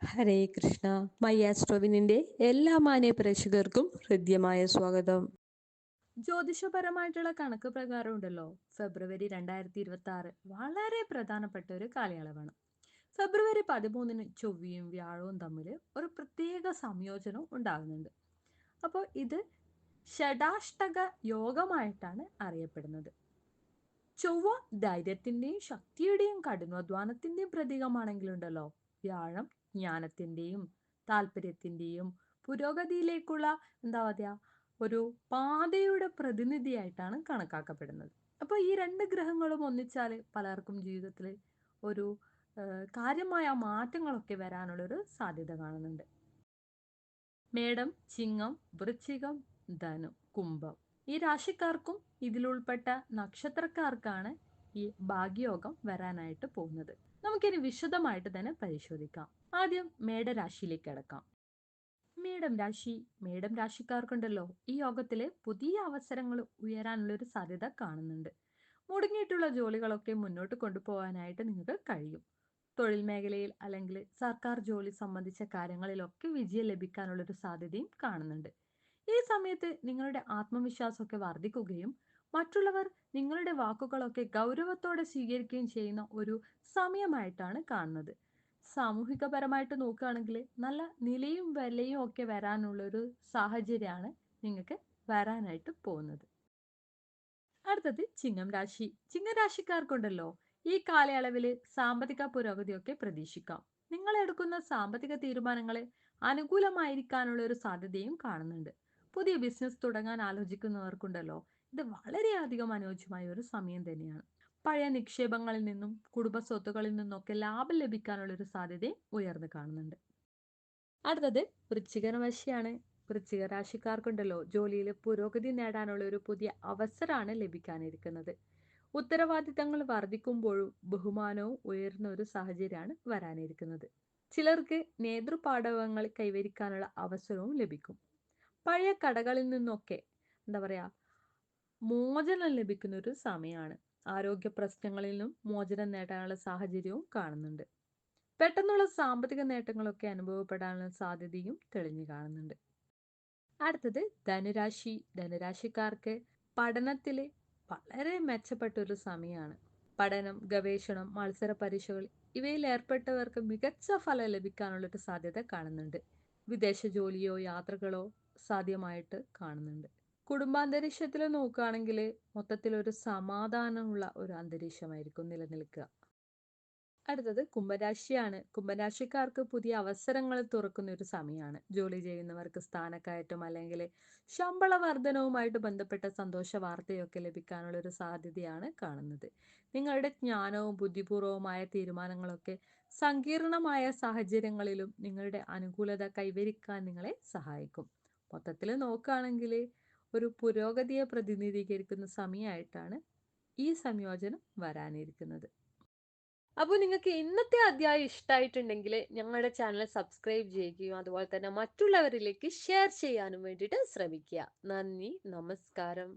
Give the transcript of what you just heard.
ഹരേ Krishna. My ആസ്ട്രോവിനിന്റെ എല്ലാ മാന്യ പ്രേക്ഷകർക്കും ഹൃദ്യമായ സ്വാഗതം. ജ്യോതിഷപരമായിട്ടുള്ള കണക്ക് പ്രകാരം ഉണ്ടല്ലോ ഫെബ്രുവരി രണ്ടായിരത്തി ഇരുപത്തി ആറ് വളരെ പ്രധാനപ്പെട്ട ഒരു കാലയളവാണ്. ഫെബ്രുവരി പതിമൂന്നിന് ചൊവ്വയും വ്യാഴവും തമ്മിൽ ഒരു പ്രത്യേക സംയോജനം ഉണ്ടാകുന്നുണ്ട്. അപ്പോൾ ഇത് ഷഡാഷ്ടക യോഗമായിട്ടാണ് അറിയപ്പെടുന്നത്. ചൊവ്വ ധൈര്യത്തിന്റെയും ശക്തിയുടെയും കഠിനാധ്വാനത്തിന്റെയും പ്രതീകമാണെങ്കിലുണ്ടല്ലോ വ്യാഴം ജ്ഞാനത്തിന്റെയും താല്പര്യത്തിന്റെയും പുരോഗതിയിലേക്കുള്ള എന്താ പറയുക ഒരു പാതയുടെ പ്രതിനിധിയായിട്ടാണ് കണക്കാക്കപ്പെടുന്നത്. അപ്പോൾ ഈ രണ്ട് ഗ്രഹങ്ങളും ഒന്നിച്ചാൽ പലർക്കും ജീവിതത്തിൽ ഒരു കാര്യമായ മാറ്റങ്ങളൊക്കെ വരാനുള്ളൊരു സാധ്യത കാണുന്നുണ്ട്. മേടം ചിങ്ങം വൃശ്ചികം ധനു കുംഭം. ഈ രാശിക്കാർക്കും ഇതിലുൾപ്പെട്ട നക്ഷത്രക്കാർക്കാണ് ഈ ഭാഗ്യയോഗം വരാനായിട്ട് പോകുന്നത്. നമുക്കിനി വിശദമായിട്ട് തന്നെ പരിശോധിക്കാം. ആദ്യം മേടരാശിയിലേക്ക് കിടക്കാം. മേടം രാശി മേടം രാശിക്കാർക്കുണ്ടല്ലോ. ഈ യോഗത്തിലെ പുതിയ അവസരങ്ങൾ ഉയരാനുള്ള ഒരു സാധ്യത കാണുന്നുണ്ട്. മുടങ്ങിയിട്ടുള്ള ജോലികളൊക്കെ മുന്നോട്ട് കൊണ്ടുപോകാനായിട്ട് നിങ്ങൾക്ക് കഴിയും. തൊഴിൽ മേഖലയിൽ അല്ലെങ്കിൽ സർക്കാർ ജോലി സംബന്ധിച്ച കാര്യങ്ങളിലൊക്കെ വിജയം ലഭിക്കാനുള്ള ഒരു സാധ്യതയും കാണുന്നുണ്ട്. ഈ സമയത്ത് നിങ്ങളുടെ ആത്മവിശ്വാസമൊക്കെ വർദ്ധിക്കുകയും മറ്റുള്ളവർ നിങ്ങളുടെ വാക്കുകളൊക്കെ ഗൗരവത്തോടെ സ്വീകരിക്കുകയും ചെയ്യുന്ന ഒരു സമയമായിട്ടാണ് കാണുന്നത്. സാമൂഹികപരമായിട്ട് നോക്കുകയാണെങ്കിൽ നല്ല നിലയും വിലയും ഒക്കെ വരാനുള്ള ഒരു സാഹചര്യമാണ് നിങ്ങൾക്ക് വരാനായിട്ട് പോകുന്നത്. അടുത്തത് ചിങ്ങം രാശി. ചിങ്ങരാശിക്കാർക്കുണ്ടല്ലോ ഈ കാലയളവിൽ സാമ്പത്തിക പുരോഗതിയൊക്കെ പ്രതീക്ഷിക്കാം. നിങ്ങൾ എടുക്കുന്ന സാമ്പത്തിക തീരുമാനങ്ങളെ അനുകൂലമായിരിക്കാനുള്ള ഒരു സാധ്യതയും കാണുന്നുണ്ട്. പുതിയ ബിസിനസ് തുടങ്ങാൻ ആലോചിക്കുന്നവർക്കുണ്ടല്ലോ ഇത് വളരെയധികം അനുയോജ്യമായ ഒരു സമയം തന്നെയാണ്. പഴയ നിക്ഷേപങ്ങളിൽ നിന്നും കുടുംബ സ്വത്തുക്കളിൽ നിന്നൊക്കെ ലാഭം ലഭിക്കാനുള്ള ഒരു സാധ്യത ഉയർന്നു കാണുന്നുണ്ട്. അടുത്തത് വൃശ്ചികരാശിയാണ് വൃശ്ചിക രാശിക്കാർക്കുണ്ടല്ലോ ജോലിയിൽ പുരോഗതി നേടാനുള്ള ഒരു പുതിയ അവസരമാണ് ലഭിക്കാനിരിക്കുന്നത്. ഉത്തരവാദിത്തങ്ങൾ വർദ്ധിക്കുമ്പോഴും ബഹുമാനവും ഉയർന്ന ഒരു സാഹചര്യമാണ് വരാനിരിക്കുന്നത്. ചിലർക്ക് നേതൃപാടവങ്ങൾ കൈവരിക്കാനുള്ള അവസരവും ലഭിക്കും. പഴയ കടകളിൽ നിന്നൊക്കെ എന്താ പറയാ മോചനം ലഭിക്കുന്ന ഒരു സമയമാണ് ആരോഗ്യ പ്രശ്നങ്ങളിൽ നിന്നും മോചനം നേടാനുള്ള സാഹചര്യവും കാണുന്നുണ്ട്. പെട്ടെന്നുള്ള സാമ്പത്തിക നേട്ടങ്ങളൊക്കെ അനുഭവപ്പെടാനുള്ള സാധ്യതയും തെളിഞ്ഞു കാണുന്നുണ്ട്. അടുത്തത് ധനുരാശി. ധനുരാശിക്കാർക്ക് പഠനത്തിൽ വളരെ മെച്ചപ്പെട്ട ഒരു സമയമാണ് പഠനം ഗവേഷണം മത്സര പരീക്ഷകൾ ഇവയിൽ ഏർപ്പെട്ടവർക്ക് മികച്ച ഫലം ലഭിക്കാനുള്ള ഒരു സാധ്യത കാണുന്നുണ്ട്. വിദേശ ജോലിയോ യാത്രകളോ സാധ്യമായിട്ട് കാണുന്നുണ്ട്. കുടുംബാന്തരീക്ഷത്തിൽ നോക്കുകയാണെങ്കിൽ മൊത്തത്തിൽ ഒരു സമാധാനമുള്ള ഒരു അന്തരീക്ഷമായിരിക്കും നിലനിൽക്കുക. അടുത്തത് കുംഭരാശിയാണ്. കുംഭരാശിക്കാർക്ക് പുതിയ അവസരങ്ങൾ തുറക്കുന്ന ഒരു സമയമാണ്. ജോലി ചെയ്യുന്നവർക്ക് സ്ഥാനക്കയറ്റം അല്ലെങ്കിൽ ശമ്പള വർധനവുമായിട്ട് ബന്ധപ്പെട്ട സന്തോഷ വാർത്തയൊക്കെ ലഭിക്കാനുള്ള ഒരു സാധ്യതയാണ് കാണുന്നത്. നിങ്ങളുടെ ജ്ഞാനവും ബുദ്ധിപൂർവമായ തീരുമാനങ്ങളൊക്കെ സങ്കീർണമായ സാഹചര്യങ്ങളിലും നിങ്ങളുടെ അനുകൂലത കൈവരിക്കാൻ നിങ്ങളെ സഹായിക്കും. മൊത്തത്തിൽ നോക്കുകയാണെങ്കിൽ ഒരു പുരോഗതിയെ പ്രതിനിധീകരിക്കുന്ന സമയമായിട്ടാണ് ഈ സംയോജനം വരാനിരിക്കുന്നത്. അപ്പോൾ നിങ്ങൾക്ക് ഇന്നത്തെ അധ്യായം ഇഷ്ടമായിട്ടുണ്ടെങ്കിൽ ഞങ്ങളുടെ ചാനൽ സബ്സ്ക്രൈബ് ചെയ്യുകയും അതുപോലെ തന്നെ മറ്റുള്ളവരിലേക്ക് ഷെയർ ചെയ്യാനും വേണ്ടിയിട്ട് ശ്രമിക്കുക. നന്ദി നമസ്കാരം.